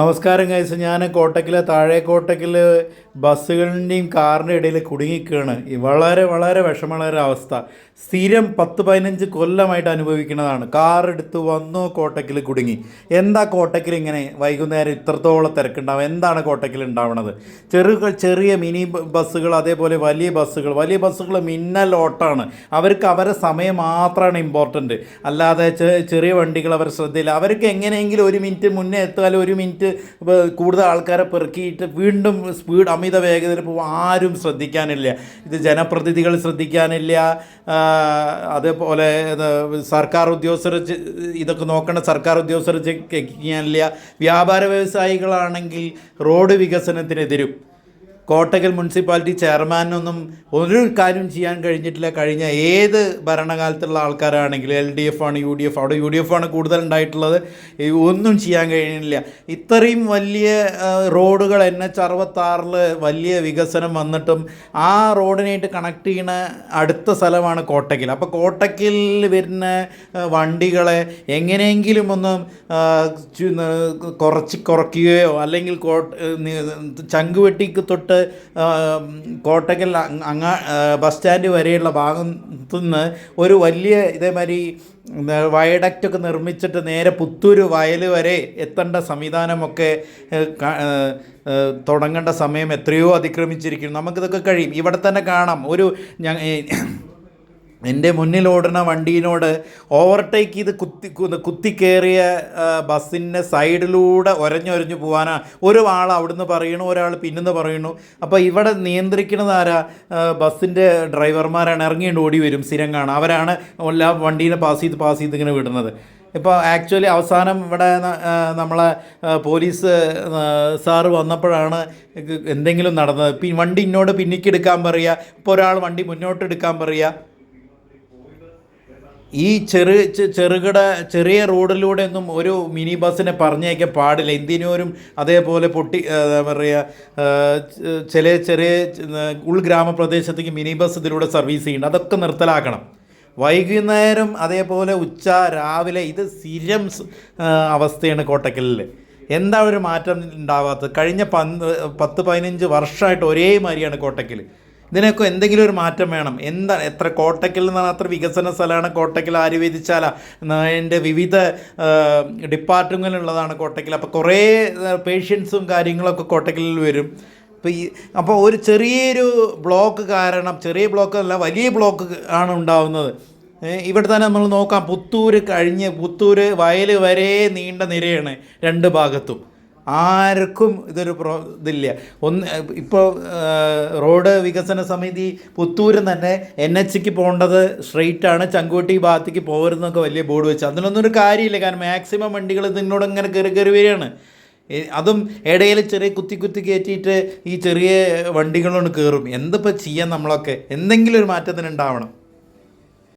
നമസ്കാരം കൈസ് ഞാൻ കോട്ടക്കിലെ താഴെ കോട്ടക്കിൽ ബസ്സുകളുടെയും കാറിന്റെ ഇടയിൽ കുടുങ്ങിക്കുകയാണ് വളരെ വളരെ വിഷമമുള്ള ഒരു അവസ്ഥ. സ്ഥിരം പത്ത് പതിനഞ്ച് കൊല്ലമായിട്ട് അനുഭവിക്കുന്നതാണ്. കാർ എടുത്ത് വന്നു കോട്ടക്കിൽ കുടുങ്ങി. എന്താ കോട്ടക്കിൽ ഇങ്ങനെ വൈകുന്നേരം ഇത്രത്തോളം തിരക്കുണ്ടാവും എന്താണ് കോട്ടക്കിൽ ഉണ്ടാവുന്നത് ചെറു ചെറിയ മിനി ബസ്സുകൾ അതേപോലെ വലിയ ബസ്സുകൾ. വലിയ ബസ്സുകൾ മിന്നൽ ഓട്ടാണ് അവർക്ക് അവരെ സമയം മാത്രമാണ് ഇമ്പോർട്ടന്റ് അല്ലാതെ ചെറിയ വണ്ടികൾ അവർ ശ്രദ്ധയില്ല. അവർക്ക് എങ്ങനെയെങ്കിലും ഒരു മിനിറ്റ് മുന്നേ എത്തിയാൽ ഒരു മിനിറ്റ് കൂടുതൽ ആൾക്കാരെ പെറുക്കിയിട്ട് വീണ്ടും സ്പീഡ് അമിത വേഗതയിൽ പോകും ആരും ശ്രദ്ധിക്കാനില്ല. ഇത് ജനപ്രതിനിധികൾ ശ്രദ്ധിക്കാനില്ല. അതേപോലെ സർക്കാർ ഉദ്യോഗസ്ഥർ ഇതൊക്കെ നോക്കേണ്ട സർക്കാർ ഉദ്യോഗസ്ഥർ ചെയ്യാനില്ല വ്യാപാര വ്യവസായികളാണെങ്കിൽ റോഡ് വികസനത്തിനെതിരും. കോട്ടക്കൽ മുനിസിപ്പാലിറ്റി ചെയർമാനൊന്നും ഒരു കാര്യം ചെയ്യാൻ കഴിഞ്ഞിട്ടില്ല. കഴിഞ്ഞ ഏത് ഭരണകാലത്തുള്ള ആൾക്കാരാണെങ്കിലും എൽ ഡി എഫ് ആണ് യു ഡി എഫ് അവിടെ യു ഡി എഫ് ആണ് കൂടുതൽ ഉണ്ടായിട്ടുള്ളത് ഒന്നും ചെയ്യാൻ കഴിയുന്നില്ല ഇത്രയും വലിയ റോഡുകൾ എൻ എച്ച് അറുപത്താറിൽ വലിയ വികസനം വന്നിട്ടും ആ റോഡിനായിട്ട് കണക്ട് ചെയ്യുന്ന അടുത്ത സ്ഥലമാണ് കോട്ടക്കൽ. അപ്പോൾ കോട്ടക്കൽ വരുന്ന വണ്ടികളെ എങ്ങനെയെങ്കിലും ഒന്ന് കുറച്ച് കുറയ്ക്കുകയോ അല്ലെങ്കിൽ ചങ്കുവെട്ടിക്ക് തൊട്ട് കോട്ടക്കൽ അങ് അങ്ങ ബസ് സ്റ്റാൻഡ് വരെയുള്ള ഭാഗത്തു നിന്ന് ഒരു വലിയ ഇതേമാതിരി വയഡക്റ്റൊക്കെ നിർമ്മിച്ചിട്ട് നേരെ പുത്തൂർ വയൽ വരെ എത്തേണ്ട സംവിധാനമൊക്കെ തുടങ്ങേണ്ട സമയം എത്രയോ അതിക്രമിച്ചിരിക്കുന്നു. നമുക്കിതൊക്കെ കഴിയും. ഇവിടെ തന്നെ കാണാം. ഒരു എന്റെ മുന്നിൽ ഓടുന്ന വണ്ടീനോട് ഓവർടേക്ക് ചെയ്ത് കുത്തി കുത്തിക്കേറിയ ബസ്സിന്റെ സൈഡിലൂടെ ഒരഞ്ഞൊരഞ്ഞു പോകാനാ ഒരു ആൾ അവിടുന്ന് പറയണു ഒരാൾ പിന്നെന്ന് പറയണു അപ്പോൾ ഇവിടെ നിയന്ത്രിക്കുന്നത് ആരാ? ബസ്സിന്റെ ഡ്രൈവർമാരാണ്. ഇറങ്ങിയിട്ട് ഓടി വരും സ്ഥിരം കാണാം അവരാണ് എല്ലാ വണ്ടീനെ പാസ് ചെയ്ത് പാസ് ചെയ്ത് ഇങ്ങനെ വിടുന്നത്. ഇപ്പോൾ ആക്ച്വലി അവസാനം ഇവിടെ നമ്മളെ പോലീസ് സാറ് വന്നപ്പോഴാണ് എന്തെങ്കിലും നടന്നത്. വണ്ടി ഇന്നോട് പിന്നിക്കെടുക്കാൻ പറയുക. ഇപ്പോൾ ഒരാൾ വണ്ടി മുന്നോട്ട് എടുക്കാൻ പറയുക. ഈ ചെറു ചെറുകിട ചെറിയ റോഡിലൂടെ ഒന്നും ഒരു മിനി ബസ്സിനെ പറഞ്ഞേക്കാൻ പാടില്ല. എന്തിനോരും അതേപോലെ പൊട്ടി പറയുക ചില ചെറിയ ഉൾഗ്രാമപ്രദേശത്തേക്ക് മിനി ബസ് ഇതിലൂടെ സർവീസ് ചെയ്യുന്നുണ്ട്. അതൊക്കെ നിർത്തലാക്കണം. വൈകുന്നേരം അതേപോലെ ഉച്ച രാവിലെ ഇത് സ്ഥിരം അവസ്ഥയാണ് കോട്ടക്കലിൽ എന്താ ഒരു മാറ്റം ഉണ്ടാവാത്തത്? കഴിഞ്ഞ പന്ത് പത്ത് പതിനഞ്ച് വർഷമായിട്ട് ഒരേ മാതിരിയാണ് കോട്ടക്കൽ ഇതിനൊക്കെ എന്തെങ്കിലും ഒരു മാറ്റം വേണം. എന്താ എത്ര കോട്ടക്കൽ എന്ന് പറഞ്ഞാൽ അത്ര വികസന സ്ഥലമാണ് കോട്ടക്കൽ ആര്യവേദിച്ചാല അതിന്റെ വിവിധ ഡിപ്പാർട്ട്മെന്റുകളുള്ളതാണ് കോട്ടക്കൽ. അപ്പോൾ കുറേ പേഷ്യൻസും കാര്യങ്ങളൊക്കെ കോട്ടക്കലിൽ വരും. അപ്പോൾ ഈ അപ്പോൾ ഒരു ചെറിയൊരു ബ്ലോക്ക് കാരണം ചെറിയ ബ്ലോക്ക് അല്ല വലിയ ബ്ലോക്ക് ആണ് ഉണ്ടാവുന്നത്. ഇവിടെ തന്നെ നമ്മൾ നോക്കാം പുത്തൂർ കഴിഞ്ഞ് പുത്തൂർ വയൽ വരെ നീണ്ട നിരയാണ് രണ്ട് ഭാഗത്തും. ആർക്കും ഇതൊരു പ്രോ ഇതില്ല. ഒന്ന് ഇപ്പോൾ റോഡ് വികസന സമിതി പുത്തൂരും തന്നെ എൻ എച്ചിക്ക് പോകേണ്ടത് സ്ട്രെയിറ്റ് ആണ്. ചങ്കുവട്ടി ഭാഗത്തേക്ക് പോകരുതെന്നൊക്കെ വലിയ ബോർഡ് വെച്ചു. അതിനൊന്നും ഒരു കാര്യമില്ല. കാരണം മാക്സിമം വണ്ടികൾ ഇതിനോട് ഇങ്ങനെ കയറി കയറി വരികയാണ്. അതും ഇടയിൽ ചെറിയ കുത്തി കുത്തി കയറ്റിയിട്ട് ഈ ചെറിയ വണ്ടികളോട് കയറും. എന്തിപ്പോൾ ചെയ്യാൻ നമ്മളൊക്കെ? എന്തെങ്കിലും ഒരു മാറ്റത്തിന് ഉണ്ടാവണം.